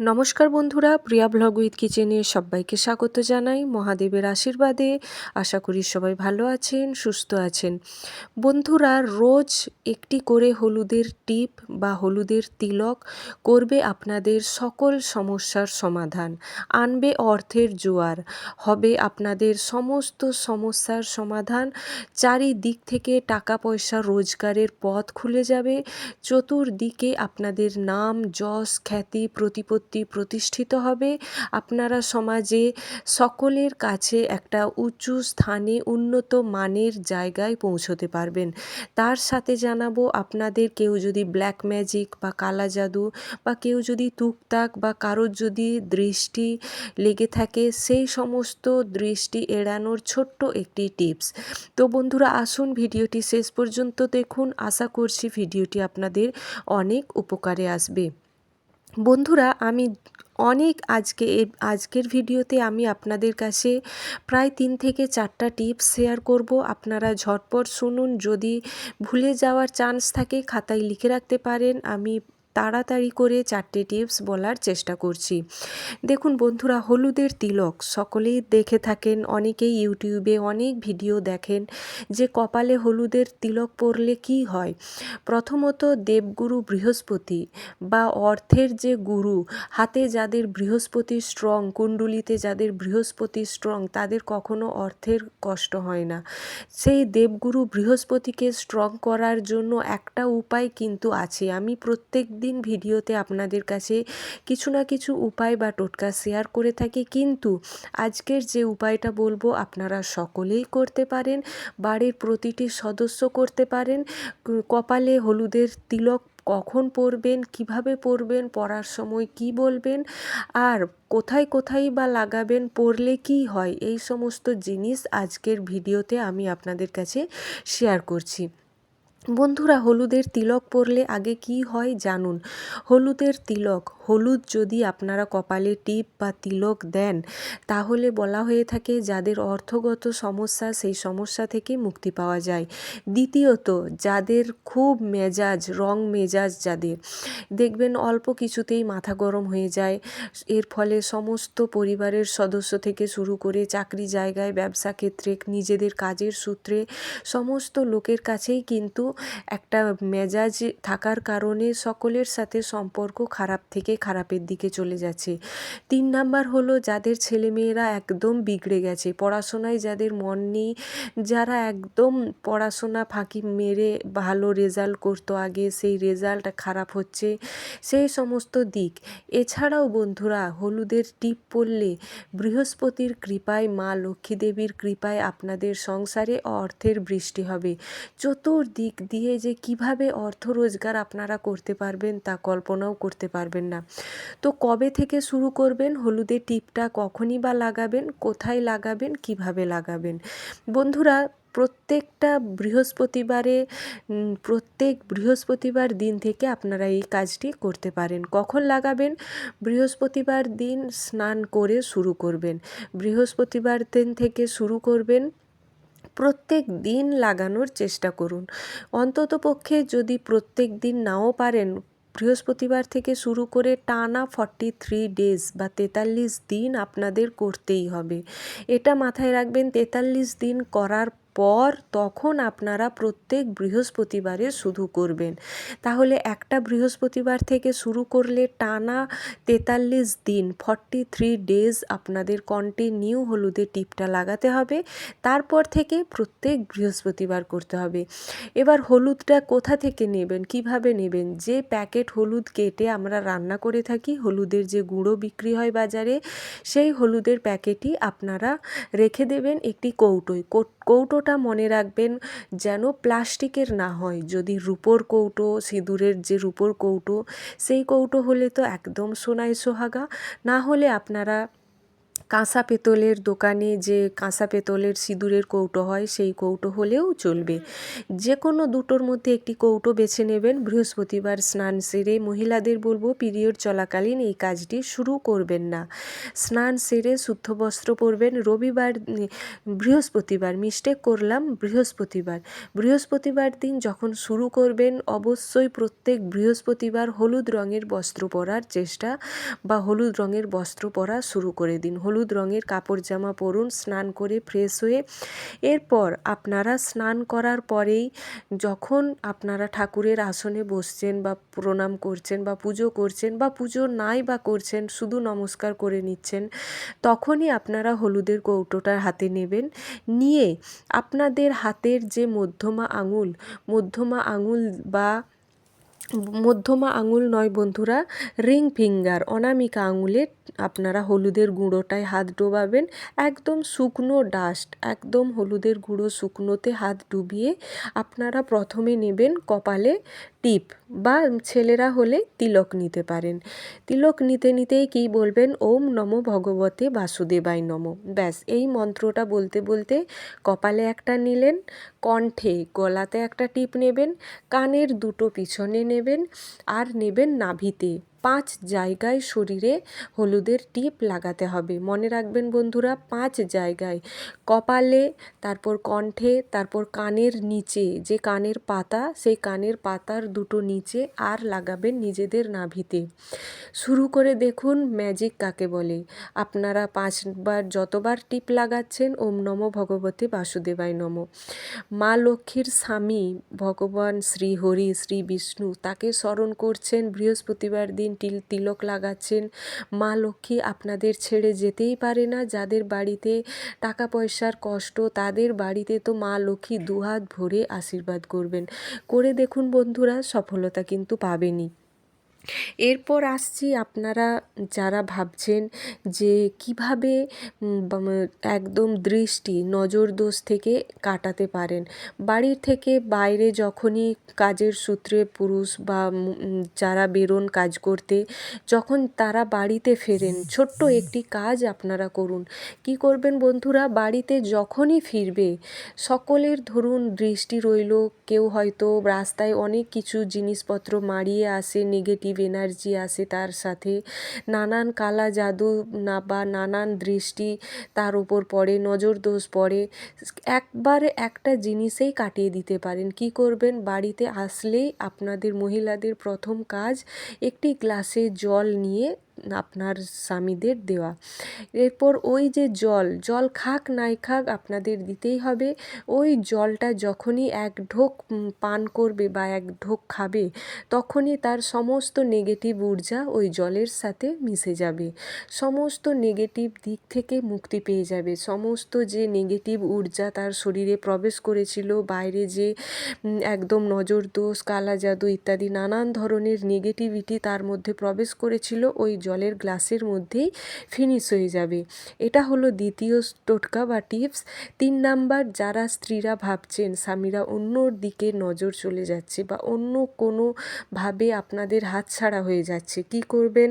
নমস্কার বন্ধুরা, প্রিয়া blog with কিচেনে সবাইকে স্বাগত জানাই। মহাদেবের আশীর্বাদে আশা করি সবাই ভালো আছেন, সুস্থ আছেন। বন্ধুরা, রোজ একটি করে হলুদের টিপ বা হলুদের তিলক করবে আপনাদের সকল সমস্যার সমাধান। আনবে অর্থের জোয়ার, হবে আপনাদের সমস্ত সমস্যার সমাধান। চারিদিক থেকে টাকা পয়সা রোজগারের পথ খুলে যাবে। চতুর্দিকে আপনাদের নাম, যশ, খ্যাতি, প্রতিপত্তি প্রতিষ্ঠিত হবে। আপনারা সমাজে সকলের কাছে একটা উঁচু স্থানে উন্নত মানের জায়গায় পৌঁছতে পারবেন। তার সাথে জানাব, আপনাদের কেউ যদি ব্ল্যাক ম্যাজিক বা কালা জাদু বা কেউ যদি তুকতাক বা কারোর যদি দৃষ্টি লেগে থাকে, সেই সমস্ত দৃষ্টি এড়ানোর ছোট্ট একটি টিপস। তো বন্ধুরা, আসুন ভিডিওটি শেষ পর্যন্ত দেখুন। আশা করছি ভিডিওটি আপনাদের অনেক উপকারে আসবে। বন্ধুরা, আমি অনেক আজকে আজকের ভিডিওতে আমি আপনাদের কাছে প্রায় তিন থেকে চারটা টিপস শেয়ার করব। আপনারা ঝটপট শুনুন। যদি ভুলে যাওয়ার চান্স থাকে, খাতায় লিখে রাখতে পারেন। আমি তাড়াতাড়ি করে চারটে টিপস বলার চেষ্টা করছি। দেখুন বন্ধুরা, হলুদের তিলক সকলেই দেখে থাকেন, অনেকেই ইউটিউবে অনেক ভিডিও দেখেন যে কপালে হলুদের তিলক পরলে কি হয়। প্রথমত দেবগুরু বৃহস্পতি বা অর্থের যে গুরু, হাতে যাদের বৃহস্পতি স্ট্রং কুণ্ডুলিতে যাদের বৃহস্পতি স্ট্রং তাদের কখনো অর্থের কষ্ট হয় না। সেই দেবগুরু বৃহস্পতিকে স্ট্রং করার জন্য একটা উপায় কিন্তু আছে। আমি প্রত্যেক দিন ভিডিওতে আপনাদের কাছে কিছু না কিছু উপায় বা টোটকা শেয়ার করে থাকি। কিন্তু আজকের যে উপায়টা বলব, আপনারা সকলেই করতে পারেন, বাড়ির প্রতিটি সদস্য করতে পারেন। কপালে হলুদের তিলক কখন পরবেন, কীভাবে পরবেন পরার সময় কি বলবেন, আর কোথায় কোথায় বা লাগাবেন পরলে কি হয়, এই সমস্ত জিনিস আজকের ভিডিওতে আমি আপনাদের কাছে শেয়ার করছি। বন্ধুরা, হলুদের তিলক পরলে আগে কি হয় জানুন। হলুদের তিলক, হলুদ যদি আপনারা কপালে টিপ বা তিলক দেন, তাহলে বলা হয়ে থাকে যাদের অর্থগত সমস্যা, সেই সমস্যা থেকে মুক্তি পাওয়া যায়। দ্বিতীয়ত, যাদের খুব মেজাজ, রং মেজাজ যাদের, দেখবেন অল্প কিছুতেই মাথা গরম হয়ে যায়। এর ফলে সমস্ত পরিবারের সদস্য থেকে শুরু করে চাকরি জায়গায়, ব্যবসা ক্ষেত্রে, নিজেদের কাজের সূত্রে, সমস্ত লোকের কাছেই কিন্তু একটা মেজাজ থাকার কারণে সকলের সাথে সম্পর্ক খারাপ থেকে খারাপের দিকে চলে যাচ্ছে। তিন নাম্বার হলো, যাদের ছেলেমেয়েরা একদম বিগড়ে গেছে, পড়াশোনায় যাদের মন নেই, যারা একদম পড়াশোনা ফাঁকি মেরে ভালো রেজাল্ট করতো আগে, সেই রেজাল্ট খারাপ হচ্ছে, সেই সমস্ত দিক। এছাড়াও বন্ধুরা, হলুদের টিপ পড়লে বৃহস্পতির কৃপায়, মা লক্ষ্মী দেবীর কৃপায় আপনাদের সংসারে অর্থের বৃষ্টি হবে। চতুর্দিক দিয়ে যে কীভাবে অর্থ রোজগার আপনারা করতে পারবেন তা কল্পনাও করতে পারবেন না। তো কবে থেকে শুরু করবেন? হলুদের টিপটা কখনই বা লাগাবেন? কোথায় লাগাবেন? কীভাবে লাগাবেন? বন্ধুরা, প্রত্যেকটা বৃহস্পতিবারে প্রত্যেক বৃহস্পতিবার দিন থেকে আপনারা এই কাজটি করতে পারেন। কখন লাগাবেন? বৃহস্পতিবার দিন স্নান করে শুরু করবেন। বৃহস্পতিবার দিন থেকে শুরু করবেন প্রত্যেক দিন লাগানোর চেষ্টা করুন। অন্তত পক্ষে যদি প্রত্যেক দিন নাও পারেন, বৃহস্পতিবার থেকে শুরু করে টানা ফর্টি থ্রি ডেজ বা তেতাল্লিশ দিন আপনাদের করতেই হবে। এটা মাথায় রাখবেন, তেতাল্লিশ দিন করার পর তখন আপনারা প্রত্যেক বৃহস্পতিবারে শুধু করবেন। তাহলে একটা বৃহস্পতিবার থেকে শুরু করলে টানা তেতাল্লিশ দিন ফর্টি থ্রি ডেজ আপনাদের কন্টিনিউ হলুদের টিপটা লাগাতে হবে। তারপর থেকে প্রত্যেক বৃহস্পতিবার করতে হবে। এবার হলুদটা কোথা থেকে নেবেন, কীভাবে নেবেন? যে প্যাকেট হলুদ কেটে আমরা রান্না করে থাকি, হলুদের যে গুঁড়ো বিক্রি হয় বাজারে, সেই হলুদের প্যাকেটই আপনারা রেখে দেবেন একটি কৌটোয়। কৌটোটা মনে রাখবেন যেন প্লাস্টিকের না হয়। যদি রূপোর কৌটো, সিঁদুরের যে রূপোর কৌটো, সেই কৌটো হলে তো একদম সোনায় সোহাগা। না হলে আপনারা কাঁসা পেতলের দোকানে যে কাঁসা পেতলের সিঁদুরের কৌটো হয়, সেই কৌটো হলেও চলবে। যে কোনো দুটোর মধ্যে একটি কৌটো বেছে নেবেন। বৃহস্পতিবার স্নান সেরে মহিলাদের বলব, পিরিয়ড চলাকালীন এই কাজটি শুরু করবেন না। স্নান সেরে শুদ্ধ বস্ত্র পরবেন। রবিবার বৃহস্পতিবার, মিস্টেক করলাম, বৃহস্পতিবার। বৃহস্পতিবার দিন যখন শুরু করবেন, অবশ্যই প্রত্যেক বৃহস্পতিবার হলুদ রঙের বস্ত্র পরার চেষ্টা বা হলুদ রঙের বস্ত্র পরা শুরু করে দিন। হলুদ রঙের কাপড় জামা পরুন, স্নান করে ফ্রেশ হয়ে এরপর আপনারা স্নান করার পরেই যখন আপনারা ঠাকুরের আসনে বসছেন বা প্রণাম করছেন বা পুজো করছেন বা পুজো নাই বা করছেন, শুধু নমস্কার করে নিচ্ছেন, তখনই আপনারা হলুদের কৌটোটা হাতে নেবেন। নিয়ে আপনাদের হাতের যে মধ্যমা আঙুল মধ্যমা আঙুল বা মধ্যমা আঙুল নয় বন্ধুরা, রিং ফিঙ্গার। অনামিকা আঙুলে আপনারা হলুদের গুঁড়োটায় হাত ডোবাবেন। একদম শুকনো ডাস্ট, একদম হলুদের গুঁড়ো শুকনোতে হাত ডুবিয়ে আপনারা প্রথমে নেবেন কপালে টিপ। বা ছেলেরা হলে তিলক নিতে পারেন। তিলক নিতে নিতেই কী বলবেন? ওম নমো ভগবতে বাসুদেবাই নম। ব্যাস, এই মন্ত্রটা বলতে বলতে কপালে একটা নিলেন, কণ্ঠে, গলাতে একটা টিপ নেবেন, কানের দুটো পিছনে নেবেন, আর নেবেন নাভিতে। পাঁচ জায়গায় শরীরে হলুদের টিপ লাগাতে হবে। মনে রাখবেন বন্ধুরা, পাঁচ জায়গায়। কপালে, তারপর কণ্ঠে, তারপর কানের নিচে। যে কানের পাতা, সেই কানের পাতার দুটো নিচে আর লাগাবেন নিজেদের নাভিতে। শুরু করে দেখুন ম্যাজিক কাকে বলে। আপনারা পাঁচবার যতবার টিপ লাগাচ্ছেন, ওম নম ভগবতে বাসুদেবায় নম। মা লক্ষ্মীর স্বামী, ভগবান শ্রী হরি, শ্রী বিষ্ণু, তাকে স্মরণ করছেন বৃহস্পতিবার দিন তিল, তিলক লাগাচ্ছেন। মা লক্ষ্মী আপনাদের ছেড়ে যেতেই পারে না। যাদের বাড়িতে টাকা পয়সার কষ্ট, তাদের বাড়িতে তো মা লক্ষ্মী দুহাত ভরে আশীর্বাদ করবেন। করে দেখুন বন্ধুরা, সফলতা কিন্তু পাবেনই। এরপর আসছি আপনারা যারা ভাবছেন যে কীভাবে একদম দৃষ্টি নজর দোষ থেকে কাটাতে পারেন। বাড়ির থেকে বাইরে যখনই কাজের সূত্রে পুরুষ বা যারা বেরোন কাজ করতে, যখন তারা বাড়িতে ফেরেন, ছোট্ট একটি কাজ আপনারা করুন। কি করবেন বন্ধুরা? বাড়িতে যখনই ফিরবে, সকলের ধরুন দৃষ্টি রইল, কেউ হয়তো রাস্তায় অনেক কিছু জিনিসপত্র মারিয়ে আসে নেগেটিভ এনার্জি আসে তার সাথে। নানান কালা জাদু না বা নানান দৃষ্টি তার উপর পড়ে নজর দোষ পড়ে। একবারে একটা জিনিসেই কাটিয়ে দিতে পারেন। কি করবেন? বাড়িতে আসলেই আপনাদের মহিলাদের প্রথম কাজ একটি গ্লাসে জল নিয়ে আপনার স্বামীদের দেওয়া। এরপর ওই যে জল জল খাক নাই খাক আপনাদের দিতেই হবে। ওই জলটা যখনই এক ঢোক পান করবে বা এক ঢোক খাবে, তখনই তার সমস্ত নেগেটিভ ঊর্জা ওই জলের সাথে মিশে যাবে। সমস্ত নেগেটিভ দিক থেকে মুক্তি পেয়ে যাবে। সমস্ত যে নেগেটিভ ঊর্জা তার শরীরে প্রবেশ করেছিল, বাইরে যে একদম নজর দোষ কালা জাদু ইত্যাদি নানান ধরনের নেগেটিভিটি তার মধ্যে প্রবেশ করেছিল, ওই জলের গ্লাসের মধ্যেই ফিনিশ হয়ে যাবে। এটা হলো দ্বিতীয় টোটকা বা টিপস তিন নাম্বার, যারা স্ত্রীরা ভাবছেন স্বামীরা অন্য দিকে নজর চলে যাচ্ছে বা অন্য কোনোভাবে আপনাদের হাতছাড়া হয়ে যাচ্ছে, কি করবেন?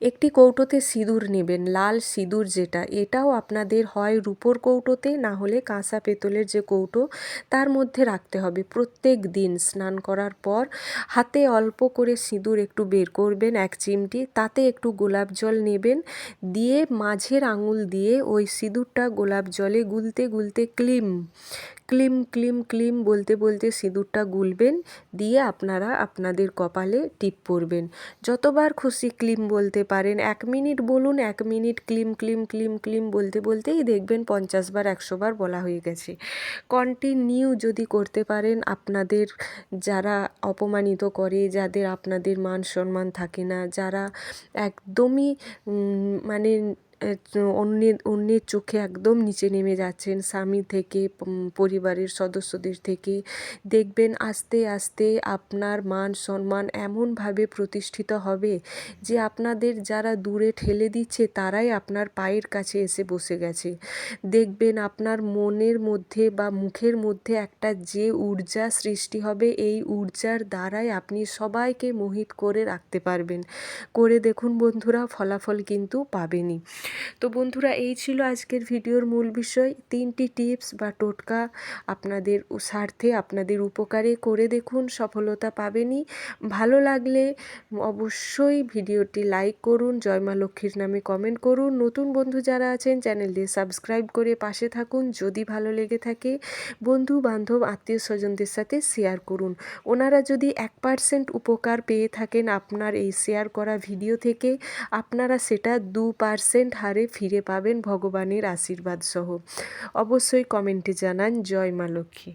একটি কৌটোতে সিঁদুর নেবেন, লাল সিঁদুর যেটা। এটাও আপনাদের হয় রুপোর কৌটোতে, না হলে কাঁসা পেতলের যে কৌটো, তার মধ্যে রাখতে হবে। প্রত্যেক দিন স্নান করার পর হাতে অল্প করে সিঁদুর একটু বের করবেন, এক চিমটি। তাতে একটু গোলাপ জল নেবেন, দিয়ে মাঝের আঙুল দিয়ে ওই সিঁদুরটা গোলাপ জলে গুলতে গুলতে ক্লিম ক্লিম ক্লিম ক্লিম বলতে বলতে সিঁদুরটা গুলবেন, দিয়ে আপনারা আপনাদের কপালে টিপ পরবেন। যতবার খুশি ক্লিম বলতে পারেন, এক মিনিট বলুন, এক মিনিট ক্লিম ক্লিম ক্লিম ক্লিম বলতে, বলতেই দেখবেন পঞ্চাশ বার, একশো বার বলা হয়ে গেছে। কন্টিনিউ যদি করতে পারেন, আপনাদের যারা অপমানিত করে, যাদের আপনাদের মান সম্মান থাকে না, যারা একদমই মানে অন্যের অন্যের চোখে একদম নিচে নেমে যাচ্ছেন স্বামী থেকে পরিবারের সদস্যদের থেকে। দেখবেন আস্তে আস্তে আপনার মান সম্মান এমনভাবে প্রতিষ্ঠিত হবে যে আপনাদের যারা দূরে ঠেলে দিচ্ছে তারাই আপনার পায়ের কাছে এসে বসে গেছে। দেখবেন আপনার মনের মধ্যে বা মুখের মধ্যে একটা যে ঊর্জা সৃষ্টি হবে, এই ঊর্জার দ্বারাই আপনি সবাইকে মোহিত করে রাখতে পারবেন। করে দেখুন বন্ধুরা, ফলাফল কিন্তু পাবেনই। তো বন্ধুরা, এই ছিল আজকের ভিডিওর মূল বিষয়। তিনটি টিপস বা টোটকা আপনাদের স্বার্থে আপনাদের উপকারে করে দেখুন, সফলতা পাবেনই। ভালো লাগলে অবশ্যই ভিডিওটি লাইক করুন, জয় মা লক্ষ্মীর নামে কমেন্ট করুন। নতুন বন্ধু যারা আছেন, চ্যানেলটি সাবস্ক্রাইব করে পাশে থাকুন। যদি ভালো লেগে থাকে, বন্ধু, বান্ধব, আত্মীয় স্বজনদের সাথে শেয়ার করুন। ওনারা যদি এক পার্সেন্ট উপকার পেয়ে থাকেন আপনার এই শেয়ার করা ভিডিও থেকে, আপনারা সেটা দু পার্সেন্ট হারে ফিরে পাবেন ভগবানের আশীর্বাদ সহ অবশ্যই কমেন্টে জানান জয় মা লক্ষ্মী।